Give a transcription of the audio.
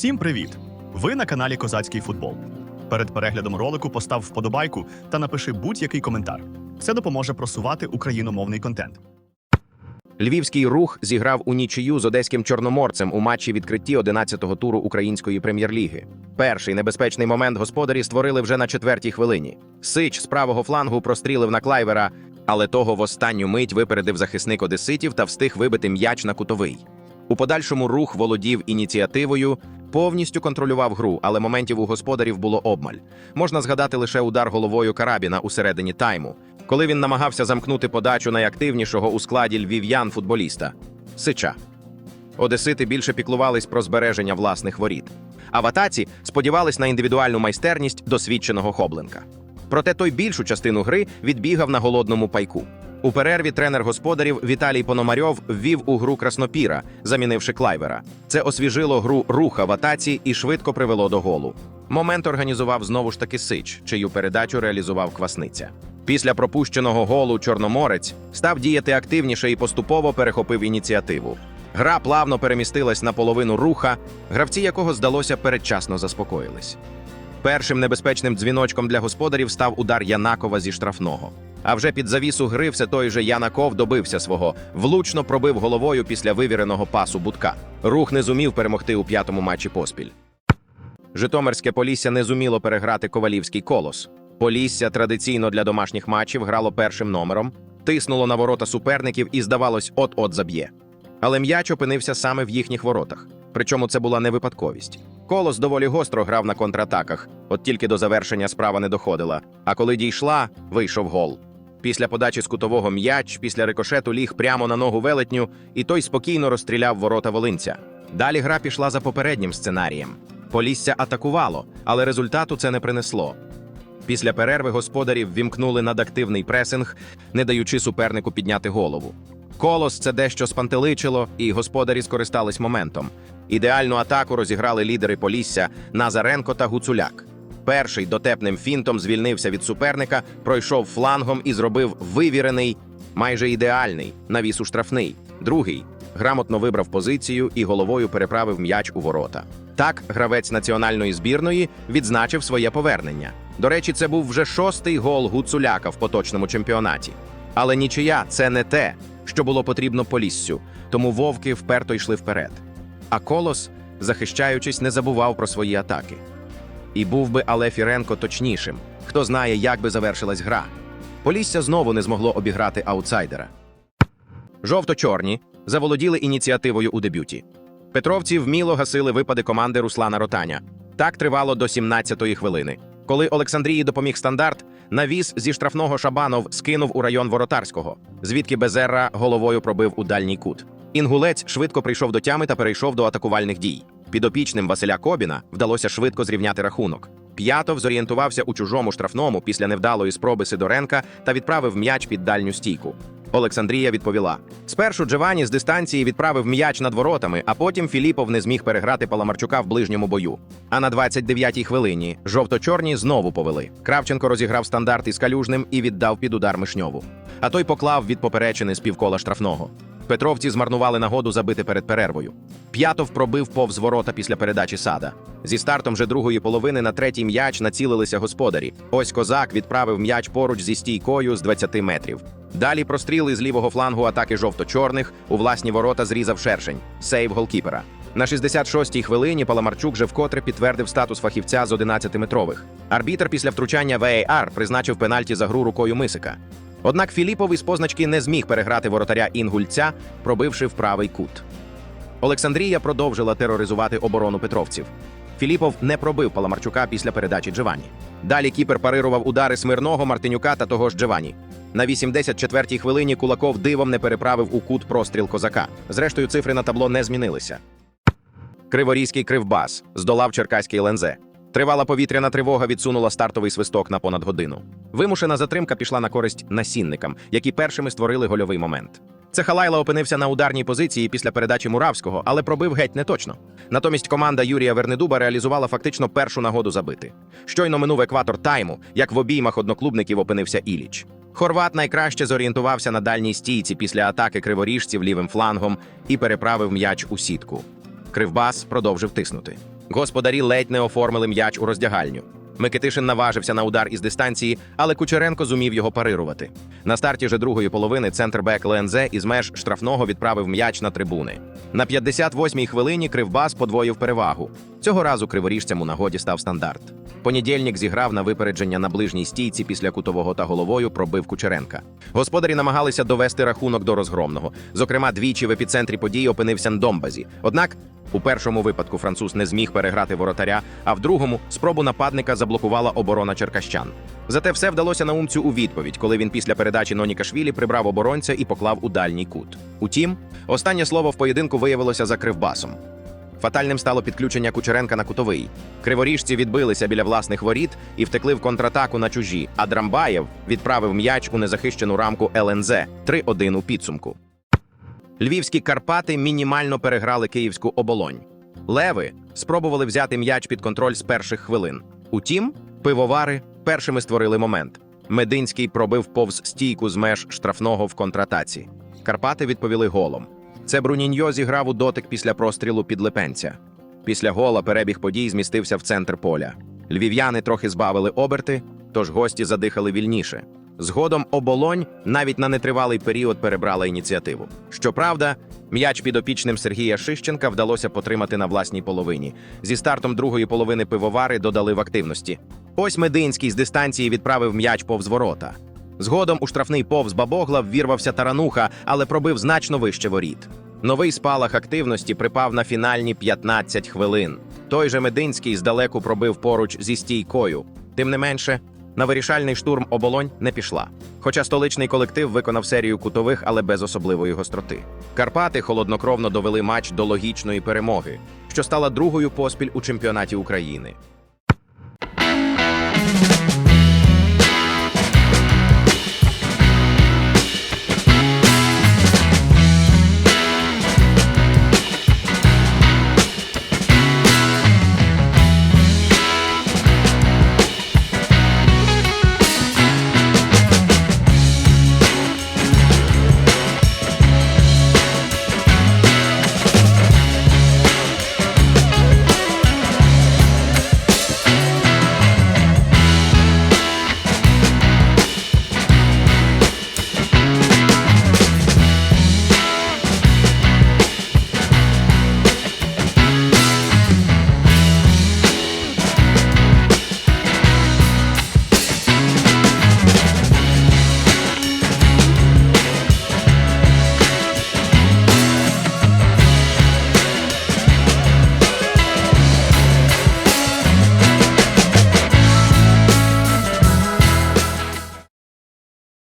Всім привіт! Ви на каналі Козацький футбол. Перед переглядом ролику постав вподобайку та напиши будь-який коментар. Це допоможе просувати україномовний контент. Львівський рух зіграв у нічию з одеським чорноморцем у матчі відкритті 11-го туру української прем'єр-ліги. Перший небезпечний момент господарі створили вже на четвертій хвилині. Сич з правого флангу прострілив на клайвера, але того в останню мить випередив захисник одеситів та встиг вибити м'яч на кутовий. У подальшому рух володів ініціативою, повністю контролював гру, але моментів у господарів було обмаль. Можна згадати лише удар головою Карабіна у середині тайму, коли він намагався замкнути подачу найактивнішого у складі львів'ян футболіста Сича. Одесити більше піклувались про збереження власних воріт. А в атаці сподівались на індивідуальну майстерність досвідченого Хобленка. Проте той більшу частину гри відбігав на голодному пайку. У перерві тренер господарів Віталій Пономарьов ввів у гру краснопіра, замінивши клайвера. Це освіжило гру руха в атаці і швидко привело до голу. Момент організував знову ж таки Сич, чию передачу реалізував Квасниця. Після пропущеного голу Чорноморець став діяти активніше і поступово перехопив ініціативу. Гра плавно перемістилась на половину руха, гравці якого, здалося, передчасно заспокоїлись. Першим небезпечним дзвіночком для господарів став удар Янакова зі штрафного. А вже під завісу гри все той же Янаков добився свого, влучно пробив головою після вивіреного пасу будка. Рух не зумів перемогти у п'ятому матчі поспіль. Житомирське Полісся не зуміло переграти ковалівський колос. Полісся традиційно для домашніх матчів грало першим номером, тиснуло на ворота суперників і, здавалось, от-от заб'є. Але м'яч опинився саме в їхніх воротах. Причому це була не випадковість. Колос доволі гостро грав на контратаках, от тільки до завершення справа не доходила. А коли дійшла, вийшов гол. Після подачі з кутового м'яч, після рикошету ліг прямо на ногу велетню, і той спокійно розстріляв ворота волинця. Далі гра пішла за попереднім сценарієм. Полісся атакувало, але результату це не принесло. Після перерви господарів вімкнули надактивний пресинг, не даючи супернику підняти голову. Колос це дещо спантеличило, і господарі скористались моментом. Ідеальну атаку розіграли лідери Полісся Назаренко та Гуцуляк. Перший дотепним фінтом звільнився від суперника, пройшов флангом і зробив вивірений, майже ідеальний навіс у штрафний. Другий грамотно вибрав позицію і головою переправив м'яч у ворота. Так, гравець національної збірної відзначив своє повернення. До речі, це був вже шостий гол Гуцуляка в поточному чемпіонаті. Але нічия це не те, що було потрібно Поліссю, тому вовки вперто йшли вперед. А колос, захищаючись, не забував про свої атаки. І був би Але Фіренко точнішим. Хто знає, як би завершилась гра. Полісся знову не змогло обіграти аутсайдера. Жовто-чорні заволоділи ініціативою у дебюті. Петровці вміло гасили випади команди Руслана Ротаня. Так тривало до 17-ї хвилини. Коли Олександрії допоміг стандарт, навіс зі штрафного Шабанов скинув у район Воротарського, звідки Безерра головою пробив у дальній кут. Інгулець швидко прийшов до тями та перейшов до атакувальних дій. Підопічним Василя Кобіна вдалося швидко зрівняти рахунок. П'ятов зорієнтувався у чужому штрафному після невдалої спроби Сидоренка та відправив м'яч під дальню стійку. Олександрія відповіла: спершу Джованні з дистанції відправив м'яч над воротами, а потім Філіпов не зміг переграти Паламарчука в ближньому бою. А на 29-й хвилині жовто-чорні знову повели. Кравченко розіграв стандарт із калюжним і віддав під удар Мишньову. А той поклав від поперечини з півкола штрафного. Петровці змарнували нагоду забити перед перервою. П'ятов пробив повз ворота після передачі сада. Зі стартом вже другої половини на третій м'яч націлилися господарі. Ось козак відправив м'яч поруч зі стійкою з 20 метрів. Далі простріли з лівого флангу атаки жовто-чорних у власні ворота зрізав шершень. Сейв голкіпера. На 66-й хвилині Паламарчук вже вкотре підтвердив статус фахівця з 11-метрових. Арбітр після втручання VAR призначив пенальті за гру рукою Мисика. Однак Філіпов із позначки не зміг переграти воротаря інгульця, пробивши в правий кут. Олександрія продовжила тероризувати оборону петровців. Філіпов не пробив Паламарчука після передачі Джованні. Далі кіпер парирував удари Смирного, Мартинюка та того ж Джованні. На 84-й хвилині Кулаков дивом не переправив у кут простріл козака. Зрештою, цифри на табло не змінилися. Криворізький кривбас здолав черкаський лензе. Тривала повітряна тривога відсунула стартовий свисток на понад годину. Вимушена затримка пішла на користь насінникам, які першими створили гольовий момент. Цехалайла опинився на ударній позиції після передачі Муравського, але пробив геть не точно. Натомість команда Юрія Вернедуба реалізувала фактично першу нагоду забити. Щойно минув екватор тайму, як в обіймах одноклубників опинився Іліч. Хорват найкраще зорієнтувався на дальній стійці після атаки криворіжців лівим флангом і переправив м'яч у сітку. Кривбас продовжив тиснути. Господарі ледь не оформили м'яч у роздягальню. Микитишин наважився на удар із дистанції, але Кучеренко зумів його парирувати. На старті же другої половини центрбек ЛНЗ із меж штрафного відправив м'яч на трибуни. На 58-й хвилині Кривбас подвоїв перевагу. Цього разу криворіжцям у нагоді став стандарт. Понедільник зіграв на випередження на ближній стійці після кутового та головою пробив Кучеренка. Господарі намагалися довести рахунок до розгромного. Зокрема, двічі в епіцентрі події опинився Ndомбазі. Однак у першому випадку француз не зміг переграти воротаря, а в другому спробу нападника заблокувала оборона черкащан. Зате все вдалося наумцю у відповідь, коли він після передачі Нонікашвілі прибрав оборонця і поклав у дальній кут. Утім, останнє слово в поєдинку виявилося за кривбасом. Фатальним стало підключення Кучеренка на кутовий. Криворіжці відбилися біля власних воріт і втекли в контратаку на чужі. А Драмбаєв відправив м'яч у незахищену рамку ЛНЗ 3-1 у підсумку. Львівські Карпати мінімально переграли київську оболонь. Леви спробували взяти м'яч під контроль з перших хвилин. Утім, пивовари першими створили момент. Мединський пробив повз стійку з меж штрафного в контратаці. Карпати відповіли голом. Це Бруніньо зіграв у дотик після прострілу під Липенця. Після гола перебіг подій змістився в центр поля. Львів'яни трохи збавили оберти, тож гості задихали вільніше. Згодом оболонь навіть на нетривалий період перебрала ініціативу. Щоправда, м'яч підопічним Сергія Шищенка вдалося потримати на власній половині. Зі стартом другої половини пивовари додали в активності. Ось Мединський з дистанції відправив м'яч повз ворота. Згодом у штрафний повз Бабогла ввірвався тарануха, але пробив значно вище воріт. Новий спалах активності припав на фінальні 15 хвилин. Той же Мединський здалеку пробив поруч зі стійкою. Тим не менше, на вирішальний штурм оболонь не пішла. Хоча столичний колектив виконав серію кутових, але без особливої гостроти. Карпати холоднокровно довели матч до логічної перемоги, що стала другою поспіль у чемпіонаті України.